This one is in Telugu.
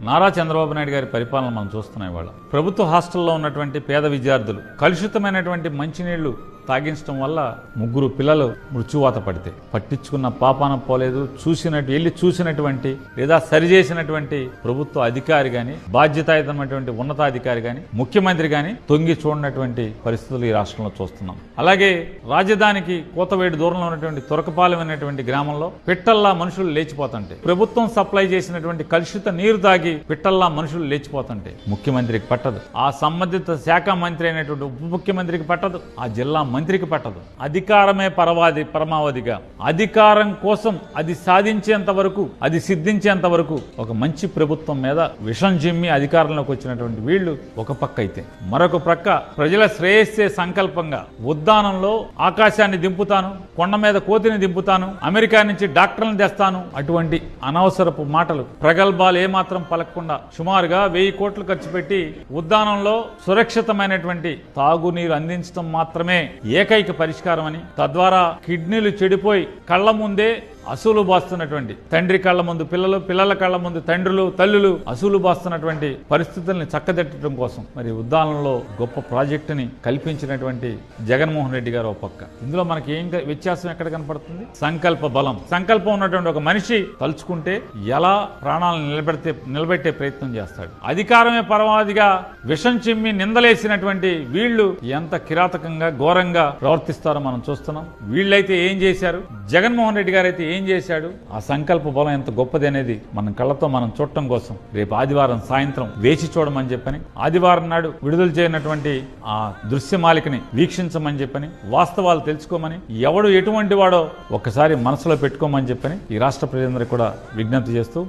నారా చంద్రబాబు నాయుడు గారి పరిపాలన మనం చూస్తున్నాం ఇవాళ. ప్రభుత్వ హాస్టల్లో ఉన్నటువంటి పేద విద్యార్థులు కలుషితమైనటువంటి మంచినీళ్ళు తాగించడం వల్ల ముగ్గురు పిల్లలు మృత్యువాత పడితే. పట్టించుకున్న పాపాన పోలేదు. చూసినట్టు వెళ్ళి చూసినటువంటి లేదా సరిచేసినటువంటి ప్రభుత్వ అధికారి గాని బాధ్యతాయుతమైనటువంటి ఉన్నతాధికారి గాని ముఖ్యమంత్రి గాని తొంగి చూడనటువంటి పరిస్థితులు ఈ రాష్ట్రంలో చూస్తున్నాం. అలాగే రాజధానికి కోతవేడి దూరంలో ఉన్నటువంటి తురకపాలెం అనేటువంటి గ్రామంలో పిట్టల్లా మనుషులు లేచిపోతుంటే ప్రభుత్వం సప్లై చేసినటువంటి కలుషిత నీరు తాగి పిట్టల్లా మనుషులు లేచిపోతుంటే ముఖ్యమంత్రికి పట్టదు. ఆ సంబంధిత శాఖ మంత్రి అయినటువంటి ఉప ముఖ్యమంత్రికి పట్టదు. ఆ జిల్లా మంత్రికి పట్టదు. అధికారమే పరవాది పరమావధిగా. అధికారం కోసం అది సాధించేంత వరకు అది సిద్ధించేంత వరకు ఒక మంచి ప్రభుత్వం మీద విషం జిమ్మి అధికారంలోకి వచ్చినటువంటి వీళ్ళు ఒక పక్క అయితే. మరొక ప్రక్క ప్రజల శ్రేయస్సే సంకల్పంగా ఉద్దానంలో ఆకాశాన్ని దింపుతాను కొండ మీద కోతిని దింపుతాను అమెరికా నుంచి డాక్టర్లను తెస్తాను అటువంటి అనవసరపు మాటలు ప్రగల్భాలు ఏమాత్రం పలకకుండా సుమారుగా వెయ్యి కోట్లు ఖర్చు పెట్టి ఉద్దానంలో సురక్షితమైనటువంటి తాగునీరు అందించడం మాత్రమే ఏకైక పరిష్కారం అని తద్వారా కిడ్నీలు చెడిపోయి కళ్ళ ముందే అసూలు బాస్తున్నటువంటి తండ్రి కళ్ళ ముందు పిల్లలు పిల్లల కళ్ళ ముందు తండ్రులు తల్లులు అసూలు బాస్తున్నటువంటి పరిస్థితుల్ని చక్కదిట్టడం కోసం మరి ఉద్దానంలో గొప్ప ప్రాజెక్టుని కల్పించినటువంటి జగన్మోహన్ రెడ్డి గారు ఒక పక్క. ఇందులో మనకి ఏం వ్యత్యాసం ఎక్కడ కనపడుతుంది? సంకల్ప బలం. సంకల్పం ఉన్నటువంటి ఒక మనిషి తలుచుకుంటే ఎలా ప్రాణాలను నిలబెడితే నిలబెట్టే ప్రయత్నం చేస్తాడు? అధికారమే పరమావధిగా విషం చిమ్మి నిందలేసినటువంటి వీళ్ళు ఎంత కిరాతకంగా ఘోరంగా ప్రవర్తిస్తారో మనం చూస్తున్నాం. వీళ్ళైతే ఏం చేశారు? జగన్మోహన్ రెడ్డి గారు అయితే ఏం చేశాడు? ఆ సంకల్ప బలం ఎంత గొప్పది అనేది మనం కళ్ళతో మనం చూడటం కోసం. రేపు ఆదివారం సాయంత్రం వేచి చూడమని చెప్పని ఆదివారం నాడు విడుదల చేయనటువంటి ఆ దృశ్యమాలికని వీక్షించమని చెప్పని వాస్తవాలు తెలుసుకోమని ఎవడు ఎటువంటి వాడో ఒక్కసారి మనసులో పెట్టుకోమని చెప్పని ఈ రాష్ట్ర ప్రజలందరికీ కూడా విజ్ఞప్తి చేస్తూ